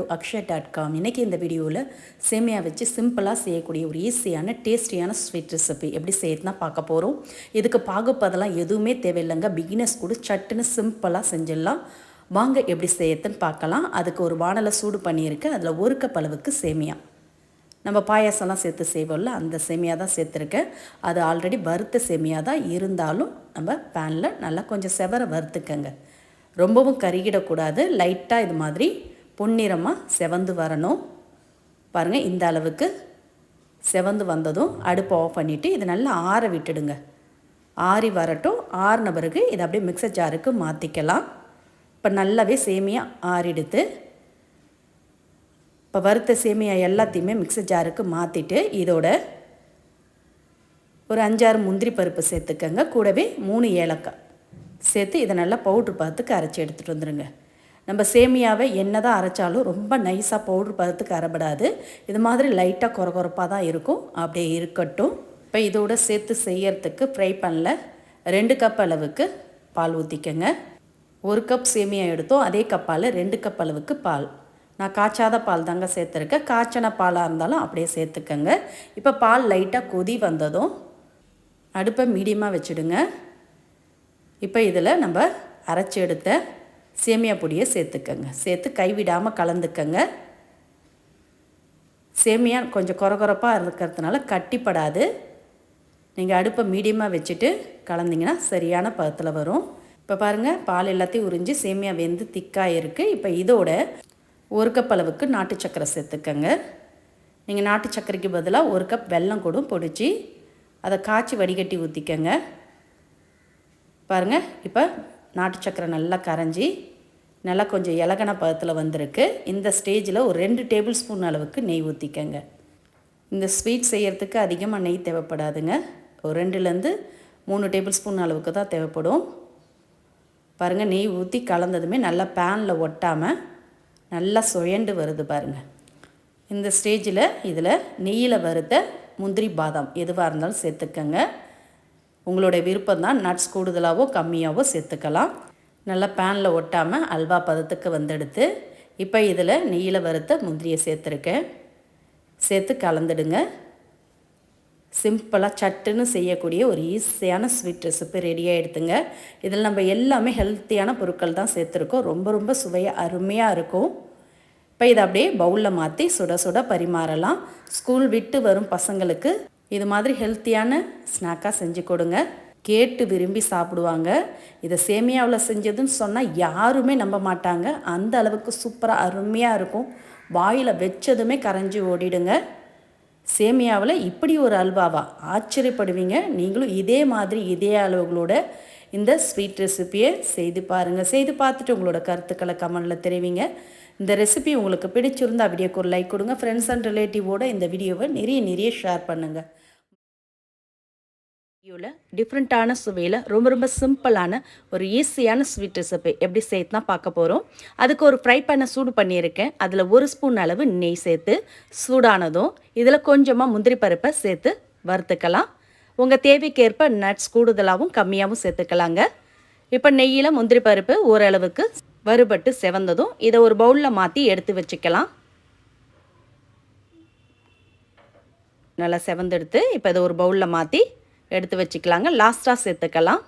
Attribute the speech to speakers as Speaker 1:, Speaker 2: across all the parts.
Speaker 1: To Akshaya dot com இன்றைக்கி இந்த வீடியோவில் சேமியா வச்சு சிம்பிளாக செய்யக்கூடிய ஒரு ஈஸியான டேஸ்டியான ஸ்வீட் ரெசிபி எப்படி செய்யறதுனா பார்க்க போகிறோம் இதுக்கு பாகுப்பதெல்லாம் எதுவுமே தேவையில்லைங்க. பிகினர்ஸ் கூட சட்டுன்னு சிம்பிளாக செஞ்சிடலாம். வாங்க எப்படி செய்யறதுன்னு பார்க்கலாம். அதுக்கு ஒரு வானலை சூடு பண்ணியிருக்கேன் அதில் ஒரு கப் அளவுக்கு சேமியா. நம்ம பாயாசம்லாம் சேர்த்து செய்வோம்ல அந்த சேமியா தான் சேர்த்துருக்கேன். அது ஆல்ரெடி வறுத்த சேமியா தான். இருந்தாலும் நம்ம பேனில் நல்லா கொஞ்சம் செவர வறுத்துக்கங்க. ரொம்பவும் கருகிடக்கூடாது. லைட்டாக இது மாதிரி பொன்னிறமாக செவந்து வரணும். பாருங்கள் இந்த அளவுக்கு செவந்து வந்ததும் அடுப்பை ஆஃப் பண்ணிவிட்டு இது நல்லா ஆற விட்டுடுங்க. ஆறி வரட்டும். ஆறின பிறகு இதை அப்படியே மிக்சர் ஜாருக்கு மாற்றிக்கலாம் இப்போ நல்லாவே சேமியா ஆறிடுத்து இப்போ வறுத்த சேமியா எல்லாத்தையுமே மிக்சர் ஜாருக்கு மாற்றிட்டு இதோட ஒரு அஞ்சாறு முந்திரி பருப்பு சேர்த்துக்கங்க. கூடவே மூணு ஏலக்காய் சேர்த்து இதை நல்லா பவுட்ரு பார்த்துக்கு அரைச்சி எடுத்துகிட்டு வந்துடுங்க நம்ம சேமியாவை என்ன தான் அரைச்சாலும் ரொம்ப நைஸாக பவுடர் பதத்துக்கு அரைபடாது. இது மாதிரி லைட்டாக குறகுறப்பாக தான் இருக்கும். அப்படியே இருக்கட்டும். இப்போ இதோட சேர்த்து செய்யறதுக்கு ஃப்ரை பண்ணல ரெண்டு கப் அளவுக்கு பால் ஊற்றிக்கங்க ஒரு கப் சேமியா எடுத்தோம். அதே கப்பால் ரெண்டு கப் அளவுக்கு பால். நான் காய்ச்சாத பால் தாங்க சேர்த்துருக்கேன். காய்ச்சன பாலாக இருந்தாலும் அப்படியே சேர்த்துக்கங்க. இப்போ பால் லைட்டாக கொதி வந்ததும் அடுப்பை மீடியமாக வச்சுடுங்க. இப்போ இதில் நம்ம அரைச்சி எடுத்த சேமியா பொடியை சேர்த்துக்கங்க. சேர்த்து கைவிடாமல் கலந்துக்கங்க. சேமியா கொஞ்சம் குறகுறப்பாக இருக்கிறதுனால கட்டிப்படாது. நீங்கள் அடுப்பை மீடியமாக வச்சுட்டு கலந்திங்கன்னா சரியான பதத்தில் வரும். இப்போ பாருங்கள் பால் எல்லாத்தையும் உறிஞ்சி சேமியா வெந்து திக்காக இருக்குது இப்போ இதோட ஒரு கப் அளவுக்கு நாட்டு சக்கரை சேர்த்துக்கங்க. நீங்கள் நாட்டு சர்க்கரைக்கு பதிலாக ஒரு கப் வெல்லம் கூட பொடிச்சு அதை காய்ச்சி வடிகட்டி ஊற்றிக்கங்க பாருங்கள் இப்போ நாட்டு சக்கரை நல்லா கரைஞ்சி நல்லா கொஞ்சம் இலகன பதத்தில் வந்திருக்கு. இந்த ஸ்டேஜில் ஒரு ரெண்டு டேபிள் ஸ்பூன் அளவுக்கு நெய் ஊற்றிக்கங்க இந்த ஸ்வீட் செய்கிறதுக்கு அதிகமாக நெய் தேவைப்படாதுங்க. ஒரு ரெண்டுலேருந்து மூணு டேபிள் ஸ்பூன் அளவுக்கு தான் தேவைப்படும். பாருங்கள் நெய் ஊற்றி கலந்ததுமே நல்லா பேனில் ஒட்டாமல் நல்லா சுயண்டு வருது பாருங்கள் இந்த ஸ்டேஜில் இதில் நெய்யில் வறுத்த முந்திரி பாதாம் எதுவாக இருந்தாலும் சேர்த்துக்கங்க. உங்களுடைய விருப்பம் தான் நட்ஸ் கூடுதலாகவோ கம்மியாகவோ சேர்த்துக்கலாம். நல்லா பேனில் ஒட்டாமல் அல்வா பதத்துக்கு வந்தெடுத்து இப்போ இதில் நெய்யில் வறுத்த முந்திரியை சேர்த்துருக்கேன். சேர்த்து கலந்துடுங்க. சிம்பிளாக சட்டுன்னு செய்யக்கூடிய ஒரு ஈஸியான ஸ்வீட் ரெசிபி ரெடியாக எடுத்துங்க. இதில் நம்ம எல்லாமே ஹெல்த்தியான பொருட்கள் தான் சேர்த்துருக்கோம். ரொம்ப ரொம்ப சுவையாக அருமையாக இருக்கும். இப்போ இதை அப்படியே பவுலில் மாற்றி சுட சுட பரிமாறலாம். ஸ்கூல் விட்டு வரும் பசங்களுக்கு இது மாதிரி ஹெல்த்தியான ஸ்நாக்காக செஞ்சு கொடுங்க. கேட்டு விரும்பி சாப்பிடுவாங்க. இதை சேமியாவில் செஞ்சதுன்னு சொன்னால் யாருமே நம்ப மாட்டாங்க. அந்த அளவுக்கு சூப்பராக அருமையாக இருக்கும். வாயில் வச்சதுமே கரைஞ்சி ஓடிடுங்க. சேமியாவில் இப்படி ஒரு அல்வாவா? ஆச்சரியப்படுவீங்க. நீங்களும் இதே மாதிரி இதே அளவுகளோட இந்த ஸ்வீட் ரெசிப்பியை செய்து பாருங்கள் செய்து பார்த்துட்டு உங்களோட கருத்துக்களை கமெண்டில் தெரிவிங்க. இந்த ரெசிபி உங்களுக்கு பிடிச்சிருந்தா வீடியோக்கு ஒரு லைக் கொடுங்க. ஃப்ரெண்ட்ஸ் அண்ட் ரிலேட்டிவோட இந்த வீடியோவை நிறைய நிறைய ஷேர் பண்ணுங்கள் வீடியோவில் டிஃப்ரெண்ட்டான சுவையில் ரொம்ப ரொம்ப சிம்பிளான ஒரு ஈஸியான ஸ்வீட் ரெசிபி எப்படி சேர்த்து தான் பார்க்க போகிறோம் அதுக்கு ஒரு ஃப்ரை பண்ண சூடு பண்ணியிருக்கேன். அதில் ஒரு ஸ்பூன் அளவு நெய் சேர்த்து சூடானதும் இதில் கொஞ்சமாக முந்திரி பருப்பை சேர்த்து வறுத்துக்கலாம். உங்கள் தேவைக்கேற்ப நட்ஸ் கூடுதலாகவும் கம்மியாகவும் சேர்த்துக்கலாங்க. இப்போ நெய்யில் முந்திரி பருப்பு ஓரளவுக்கு வறுபட்டு செவந்ததும் இதை ஒரு பவுலில் மாற்றி எடுத்து வச்சுக்கலாம். நல்லா செவந்தெடுத்து இப்போ இதை ஒரு பவுலில் மாற்றி எடுத்து வச்சுக்கலாங்க. லாஸ்ட்டாக சேர்த்துக்கலாம்.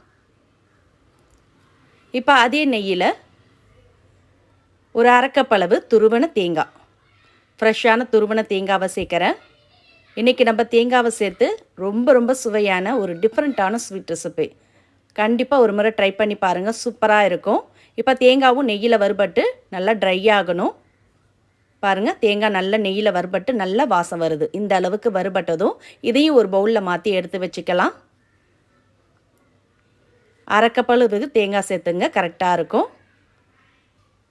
Speaker 1: இப்போ அதே நெய்யில் ஒரு அரைக்கப்பளவு துருவன தேங்காய். ஃப்ரெஷ்ஷான துருவன தேங்காவை சேர்க்குறேன். இன்றைக்கி நம்ம தேங்காவை சேர்த்து ரொம்ப ரொம்ப சுவையான ஒரு டிஃப்ரெண்ட்டான ஸ்வீட் ரெசிபி கண்டிப்பாக ஒரு முறை ட்ரை பண்ணி பாருங்கள் சூப்பராக இருக்கும். இப்போ தேங்காவும் நெய்யில் வறுபட்டு நல்லா ட்ரை ஆகணும். பாருங்கள் தேங்காய் நல்லா நெய்யில் வறுபட்டு நல்லா வாசம் வருது. இந்த அளவுக்கு வறுபட்டதும் இதையும் ஒரு பவுலில் மாற்றி எடுத்து வச்சுக்கலாம். அரைக்கப்பளவுக்கு தேங்காய் சேர்த்துங்க கரெக்டாக இருக்கும்.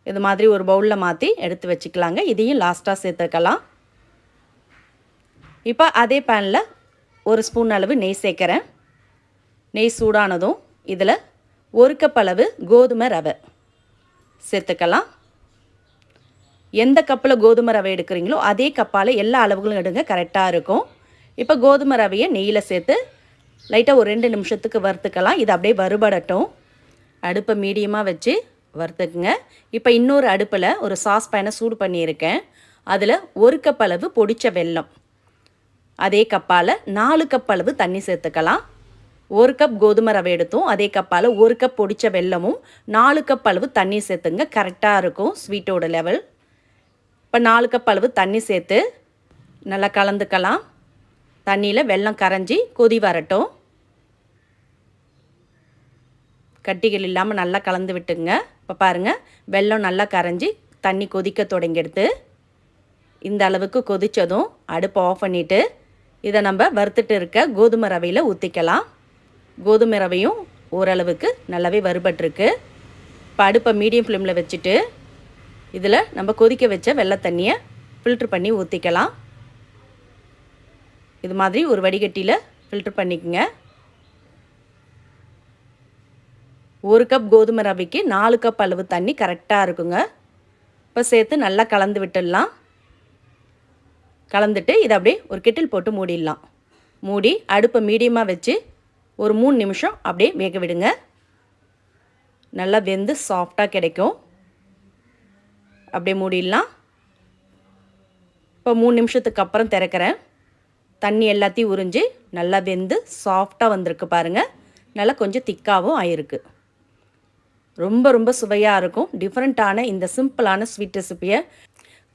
Speaker 1: இது மாதிரி ஒரு பவுலில் மாற்றி எடுத்து வச்சுக்கலாங்க. இதையும் லாஸ்ட்டாக சேர்த்துக்கலாம். இப்போ அதே பேனில் ஒரு ஸ்பூன் அளவு நெய் சேர்க்குறேன். நெய் சூடானதும் இதில் ஒரு கப் அளவு கோதுமை ரவை சேர்த்துக்கலாம். எந்த கப்பில் கோதுமை ரவை எடுக்கிறீங்களோ அதே கப்பால் எல்லா அளவுகளும் எடுங்க கரெக்டாக இருக்கும். இப்போ கோதுமை ரவையை நெய்யில் சேர்த்து லைட்டாக ஒரு ரெண்டு நிமிஷத்துக்கு வறுத்துக்கலாம். இது அப்படியே வறுபடட்டும். அடுப்பை மீடியமாக வச்சு வறுத்துக்குங்க. இப்போ இன்னொரு அடுப்பில் ஒரு சாஸ் பேனை சூடு பண்ணியிருக்கேன். அதில் ஒரு கப் அளவு பொடித்த வெல்லம். அதே கப்பால் நாலு கப் அளவு தண்ணி சேர்த்துக்கலாம். ஒரு கப் கோதுமை ரவை எடுத்தோம். அதே கப்பால் ஒரு கப் பொடித்த வெல்லமும் நாலு கப் அளவு தண்ணி சேர்த்துங்க. கரெக்டாக இருக்கும். ஸ்வீட்டோட லெவல் இப்போ நாலு கப் அளவு தண்ணி சேர்த்து நல்லா கலந்துக்கலாம். தண்ணியில் வெள்ளம் கரைஞ்சி கொதி வரட்டும். கட்டிகள் இல்லாமல் நல்லா கலந்து விட்டுங்க. இப்போ பாருங்கள் வெல்லம் நல்லா கரைஞ்சி தண்ணி கொதிக்க தொடங்கிடுது. இந்த அளவுக்கு கொதித்ததும் அடுப்பை ஆஃப் பண்ணிவிட்டு இதை நம்ம வறுத்துட்டு இருக்க கோதுமை ரவையில் ஊற்றிக்கலாம் கோதுமை ரவையும் ஓரளவுக்கு நல்லாவே வறுபட்டுருக்கு. இப்போ அடுப்பை மீடியம் ஃப்ளேமில் வச்சுட்டு இதில் நம்ம கொதிக்க வச்ச வெள்ளை தண்ணியை ஃபில்ட்ரு பண்ணி ஊற்றிக்கலாம் இது மாதிரி ஒரு வடிகட்டியில் ஃபில்ட்ரு பண்ணிக்கோங்க. ஒரு கப் கோதுமை ரவைக்கு நாலு கப் அளவு தண்ணி கரெக்டாக இருக்குங்க. இப்போ சேர்த்து நல்லா கலந்து விட்டுடலாம். கலந்துட்டு இதை அப்படியே ஒரு கெட்டில் போட்டு மூடிடலாம். மூடி அடுப்பை மீடியமாக வச்சு ஒரு மூணு நிமிஷம் அப்படியே வேக விடுங்க. நல்லா வெந்து சாஃப்டாக கிடைக்கும். அப்படியே மூடிடலாம். இப்போ மூணு நிமிஷத்துக்கு அப்புறம் திறக்கிறேன். தண்ணி எல்லாத்தையும் உறிஞ்சி நல்லா வெந்து சாஃப்டாக வந்திருக்கு பாருங்கள் நல்லா கொஞ்சம் திக்காகவும் ஆயிருக்கு. ரொம்ப ரொம்ப சுவையாக இருக்கும். டிஃப்ரெண்ட்டான இந்த சிம்பிளான ஸ்வீட் ரெசிப்பியை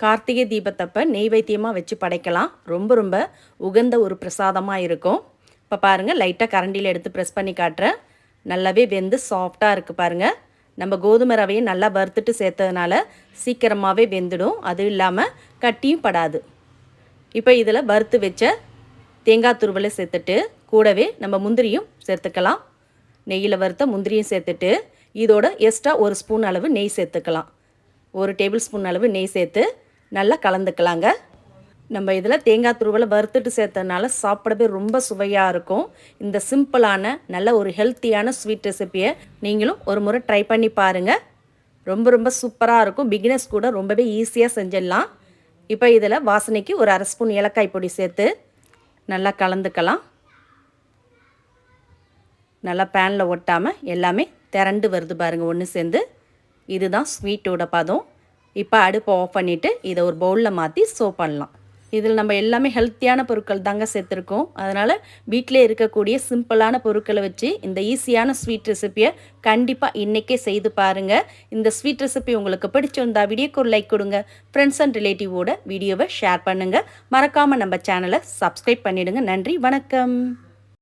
Speaker 1: கார்த்திகை தீபத்தப்ப நெய்வேத்தியமாக வச்சு படைக்கலாம். ரொம்ப ரொம்ப உகந்த ஒரு பிரசாதமாக இருக்கும். இப்போ பாருங்கள் லைட்டாக கரண்டியில் எடுத்து ப்ரெஸ் பண்ணி காட்டுறேன். நல்லாவே வெந்து சாஃப்டாக இருக்குது பாருங்கள் நம்ம கோதுமை ரவையை நல்லா வறுத்துட்டு சேர்த்ததுனால சீக்கிரமாகவே வெந்துடும். அதுவும் இல்லாமல் கட்டியும் படாது. இப்போ இதில் வறுத்து வச்ச தேங்காய் துருவலை சேர்த்துட்டு கூடவே நம்ம முந்திரியும் சேர்த்துக்கலாம். நெய்யில் வறுத்த முந்திரியும் சேர்த்துட்டு இதோட எக்ஸ்ட்ரா ஒரு ஸ்பூன் அளவு நெய் சேர்த்துக்கலாம். ஒரு டேபிள் ஸ்பூன் அளவு நெய் சேர்த்து நல்லா கலந்துக்கலாங்க. நம்ம இதில் தேங்காய் துருவலை வறுத்துட்டு சேர்த்ததுனால சாப்பிடவே ரொம்ப சுவையாக இருக்கும். இந்த சிம்பிளான நல்ல ஒரு ஹெல்த்தியான ஸ்வீட் ரெசிப்பியை நீங்களும் ஒரு முறை ட்ரை பண்ணி பாருங்கள் ரொம்ப ரொம்ப சூப்பராக இருக்கும். பிகினர்ஸ் கூட ரொம்பவே ஈஸியாக செஞ்சிடலாம். இப்போ இதில் வாசனைக்கு ஒரு அரை ஸ்பூன் ஏலக்காய் பொடி சேர்த்து நல்லா கலந்துக்கலாம். நல்லா பேனில் ஒட்டாமல் எல்லாமே திரண்டு வருது பாருங்கள் ஒன்று சேர்ந்து. இதுதான் ஸ்வீட்டோட பதம். இப்போ அடுப்பை ஆஃப் பண்ணிவிட்டு இதை ஒரு பவுலில் மாற்றி சோ பண்ணலாம். இதில் நம்ம எல்லாமே ஹெல்த்தியான பொருட்கள் தாங்க சேர்த்துருக்கோம். அதனால் வீட்டிலே இருக்கக்கூடிய சிம்பிளான பொருட்களை வச்சு இந்த ஈஸியான ஸ்வீட் ரெசிப்பியை கண்டிப்பாக இன்றைக்கே செய்து பாருங்கள் இந்த ஸ்வீட் ரெசிபி உங்களுக்கு பிடிச்சிருந்தா வீடியோக்கு ஒரு லைக் கொடுங்க. ஃப்ரெண்ட்ஸ் அண்ட் ரிலேட்டிவோட வீடியோவை ஷேர் பண்ணுங்கள் மறக்காமல் நம்ம சேனலை சப்ஸ்கிரைப் பண்ணிவிடுங்க நன்றி வணக்கம்.